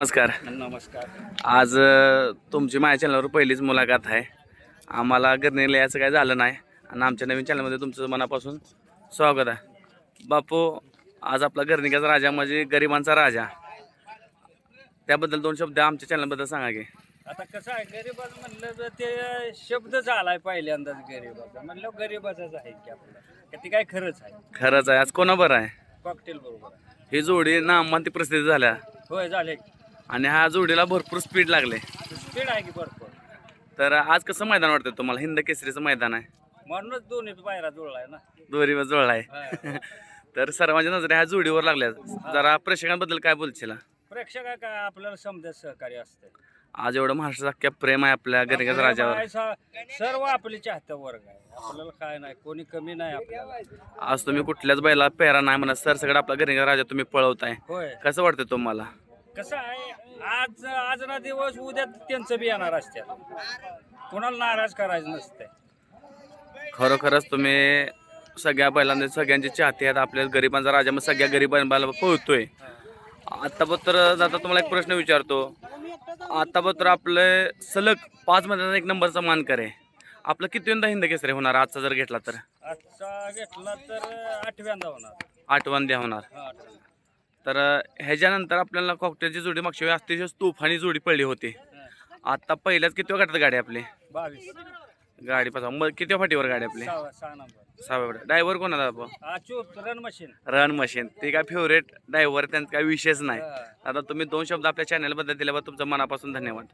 नमस्कार. नमस्कार. आज तुमची माझ्या चॅनलवर पहिलीच मुलाखत आहे. आम्हाला गरणीला याचं काय झालं नाही. आणि आमच्या नवीन चॅनलमध्ये तुमचं मनापासून स्वागत आहे. बापू आज आपला गर्णिकाचा राजा म्हणजे गरिबांचा राजा. त्याबद्दल दोन शब्द आमच्या चॅनलबद्दल सांगा की. आता कसं आहे गरीबाचं म्हणलं तर ते शब्द झालाय पहिल्यांदाच गरीबाचा. म्हणलं गरीबाचाच आहे की आपलं. ते काय खरंच आहे. खरंच आहे. आज कोणा बरं आहे? कॉकटेल बरोबर. ही जोडी नामांती प्रसिद्ध झाल्या. होय झाले. आणि ह्या जोडीला भरपूर स्पीड लागले. स्पीड आहे की भरपूर. तर आज कसं मैदान वाटतं तुम्हाला? हिंद केसरीचं मैदान आहे. म्हणूनच दोन्ही पायरा जुळलाय ना. दोरीवर आहे हा. तर सर्वांच्या नजरे ह्या जोडीवर लागल्या जरा प्रेक्षकांबद्दल काय बोलशील? प्रेक्षक काय आपल्याला समजा सहकार्य असते आज एवढं महाराष्ट्रात अख्ख्या प्रेम आहे आपल्या गरिबाच्या राजावर. सर्व आपले चाहता वर्ग आहे. आपल्याला काय नाही कोणी कमी नाही आपल्याला. आज तुम्ही कुठल्याच बैला पेरा नाही म्हणा सर सगळं आपला गरिबाचा राजा तुम्ही पळवताय. होय. कसं वाटतं तुम्हाला? कसं आहे आज आज ना दिवस उद्या त्यांचं बी येणार असते कोणाला नाराज करायचं नसतंय. खरोखरच तुम्ही सगळ्या बैलांना सगळ्यांचे चाहते आहेत. आपल्या गरिबांचा राजा मग सगळ्या गरिबांना पळतोय. आतापत्र जाता तुम्हाला एक प्रश्न विचारतो. आतापत्र आपलं सलग पाच मध्ये एक नंबरचा मान करे आपलं किती यंदा हिंद केसरी होणार? आजचा जर घेतला तर. आजचा घेतला तर आठव्यांदा होणार. आठवण द्या होणार आठव्यांदा. तर ह्याच्यानंतर आपल्याला कॉकटेलची जोडी मागच्या वेळी अतिशय तुफानी जोडी पडली होती. आता पहिल्याच किती गटात गाडी आपली? बावीस. गाडी पासा मग किती फाटीवर गाडी आपली? सहा सहाव्या ड्रायव्हर चोप रन मशीन. Run machine. ते काय फेवरेट ड्रायव्हर त्यांचा काय विषयच नाही. आता तुम्ही दोन शब्द आपल्या चॅनलबद्दल दिल्याबद्दल तुमचं मनापासून धन्यवाद.